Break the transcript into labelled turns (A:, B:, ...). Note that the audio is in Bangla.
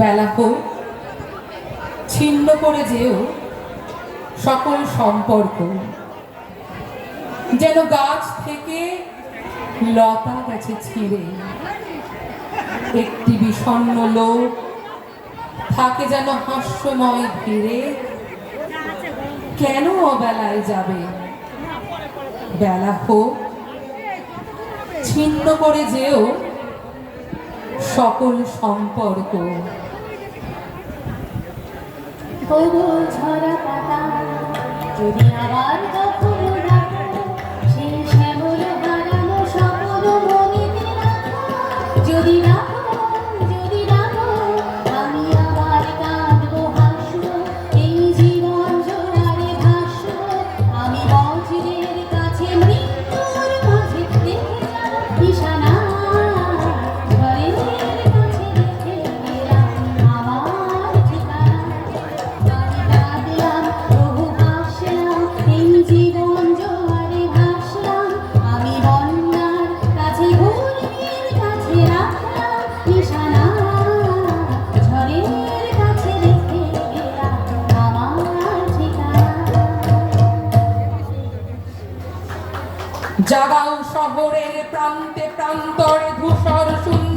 A: বেলা
B: হোক, ছিন্ন করে যেও সকল সম্পর্ক। যেন গাছ থেকে লতা গেছে ছিঁড়ে। একটি বিষণ্ণ লোক থাকে যেন হাস্যময় ঘিরে। কেন অবেলায় যাবে? বেলা হোক, ছিন্ন করে যেও সকল সম্পর্ক।
A: তবু ঝরা পাতা। যদি আবার কখনো জাগাও শহরের প্রান্তে প্রান্তরে ধূসর
B: সুন্দর